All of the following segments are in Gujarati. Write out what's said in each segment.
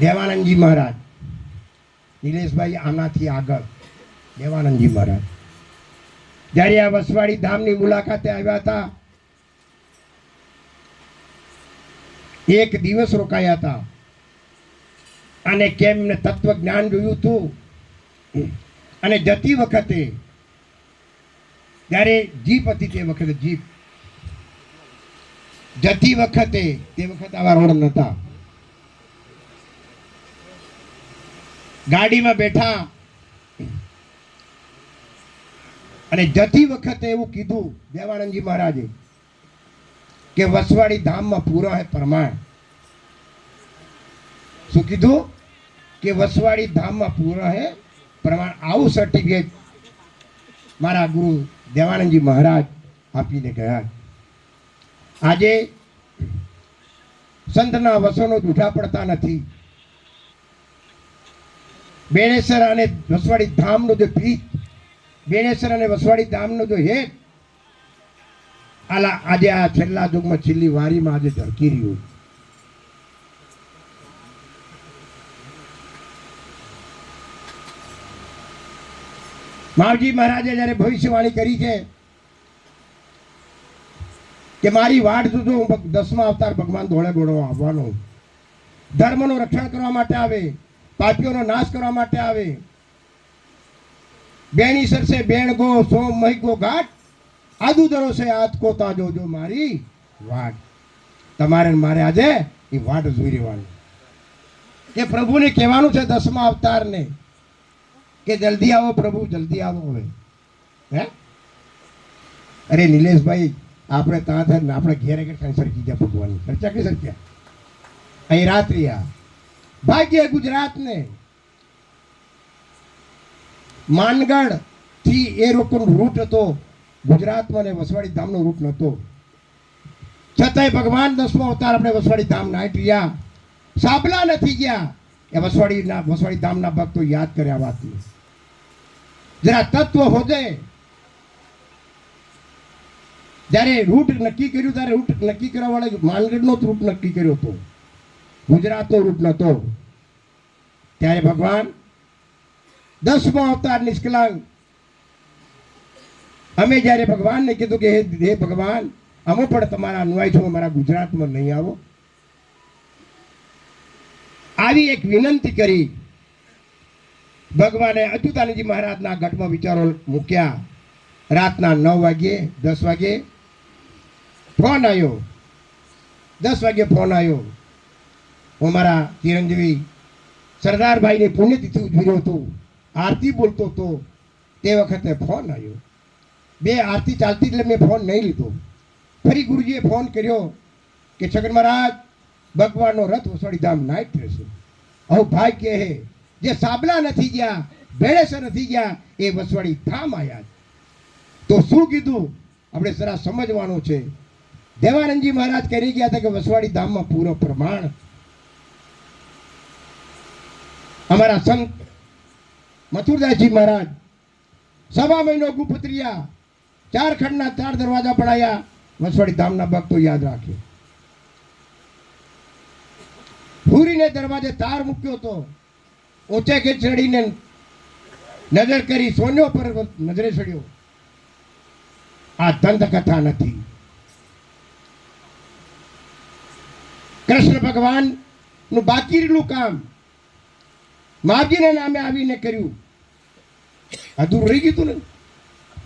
દેવાનંદજી મહારાજ. નિલેશભાઈ આનાથી આગળ. દેવાનંદજી મહારાજ. જ્યારે આ વસવાડી ધામની મુલાકાતે આવ્યા હતા, એક દિવસ રોકાયા હતા. અને કેમ એમને તત્વ જ્ઞાન જોયું હતું? અને જતી વખતે, જ્યારે જીપ હતી તે વખતે, જીપ. જતી વખતે, તે વખતે આવા રોડ નહોતા. ગાડીમાં બેઠા. અને જતી વખતે એવું કીધું દેવાનંદજી મહારાજે કે વસવાડી ધામમાં પૂરો હે પ્રમાણ. શું કીધું? કે વસવાડી ધામમાં પૂરો હે પ્રમાણ. આવું સર્ટિફિકેટ મારા ગુરુ દેવાનંદજી મહારાજ આપીને ગયા. આજે સંતના વસનો જૂઠા પડતા નથી. બેણેસર અને વસવાડી ધામનું જે પ્રીત બેણેસર અને વસવાડી ધામનું જો હેત, આલા આજે આ છેલ્લા યુગમાં છેલ્લી વારીમાં આજે ઝળકી રહ્યું માવજી મહારાજે જ્યારે ભવિષ્યવાણી કરી છે કે મારી વાટ જોજો, હું દસમા અવતાર ભગવાન ધોળે ગોળો આવવાનો ધર્મનું રક્ષણ કરવા માટે આવે. પાપીઓનો નાશ કરવા માટે આવે. બેણી સરસે બેણ ગો સોમ મહી ગો ઘાટ. આદુ દરો છે આજ કો તાજો જો મારી વાટ. તમારે મારે આજે એ વાટ જોઈ રહેવાની. એ પ્રભુને કહેવાનું છે દસમા અવતારને કે જલ્દી આવો પ્રભુ, જલ્દી આવો હવે. હે? અરે નિલેશભાઈ, આપણે ત્યાં થાય આપણે ઘેરે ઘેર કાંઈ સરકી ગયા ભગવાનની. ખર્ચા કે સરક્યા? અહીં રાત્રિ આ. ભાગ્ય ગુજરાતને. માનગઢથી એ લોકોનો રૂટ હતો. ગુજરાતમાં ને વસવાડી ધામનો રૂટ નહોતો. છતાંય ભગવાન દસમો અવતાર આપણે વસવાડી ધામ નાઈટ રહ્યા સાબલા નથી ગયા. એ વસવાડીના વસવાડી ધામના ભક્તો યાદ કર્યા વાતને. જરા તત્વ હોદે. જ્યારે રૂટ નક્કી કર્યું, ત્યારે રૂટ નક્કી કરવા વાળા માનગઢનો જ રૂટ નક્કી કર્યો હતો. ગુજરાતનો રૂટ નહોતો. ત્યારે ભગવાન દસમો અવતાર નિષ્કલાંગ અમે જ્યારે ભગવાનને કીધું કે હે હે ભગવાન, અમે પણ તમારા અન્વય છો, અમારા ગુજરાતમાં નહીં આવો. આવી એક વિનંતી કરી ભગવાને અચ્યુતાનંદજી મહારાજના ગઢમાં વિચારો મૂક્યા. રાતના નવ વાગ્યે, દસ વાગ્યે ફોન આવ્યો. દસ વાગ્યે ફોન આવ્યો. હું મારા ચિરંજીવી સરદારભાઈની પુણ્યતિથિ ઉજવી હતો. આરતી બોલતો હતો. તે વખતે ફોન આવ્યો. બે આરતી ચાલતી એટલે મેં ફોન નહીં લીધો. ફરી ગુરુજીએ ફોન કર્યો કે છગન મહારાજ, ભગવાનનો રથ વસવાડી ધામ નાઈટ રહેશે હવે ભાઈ હે જે સાબલા નથી ગયા ભેળેસર નથી ગયા, એ વસવાડી ધામ આયા તો શું કીધું? આપણે જરા સમજવાનું છે. દેવાનંદજી મહારાજ કરી ગયા હતા કે વસવાડી ધામમાં પૂરો પ્રમાણ અમારા સંત મથુરદાસજી મહારાજ સવા મહિનો ગુપત્રિયા ચાર ખંડના ચાર દરવાજા પડાયા. વસવાડી ધામના ભક્તો યાદ રાખે. ફૂરીને દરવાજે તાર મૂક્યો તો ઓચે કે ચડીને નજર કરી સોન્યો પર નજરે ચડ્યો. આ દંત કથા નથી. કૃષ્ણ ભગવાનનું બાકી રહેલું કામ માવજીને નામે આવીને કર્યું. અધૂરું રહી ગયું ને?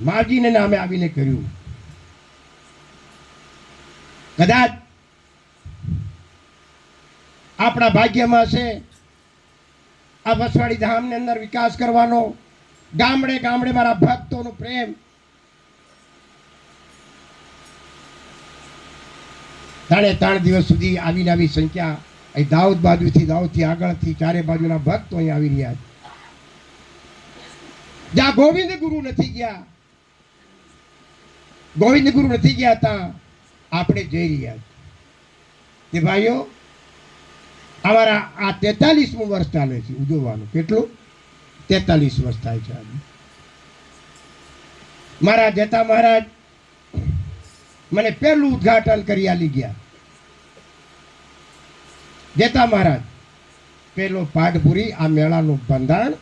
માવજીને નામે આવીને કર્યું. કદાચ આપણા ભાગ્યમાં છે આ વસવાડી ધામની અંદર વિકાસ કરવાનો, ગામડે ગામડે મારા ભક્તોનો પ્રેમ. ત્રણે ત્રણ દિવસ સુધી આવીને આવી સંખ્યા અહીં દાઉદ બાજુથી, દાઉદથી આગળથી ચારે બાજુના ભક્તો અહીં આવી રહ્યા છે. જ્યાં ગોવિંદ ગુરુ નથી ગયા, ગોવિંદ ગુરુ નથી ગયા ત્યાં આપણે જઈ રહ્યા છીએ. ભાઈઓ, અમારા આ તેતાલીસમું વર્ષ ચાલે છે ઉજવવાનું. કેટલું? તેતાલીસ વર્ષ થાય છે આજે. મારા જતા મહારાજ, મને પહેલું ઉદ્ઘાટન કરી આલી ગયા. જેતા મહારાજ. પેલો પાઠપુરી આ મેળાનું બંધાણ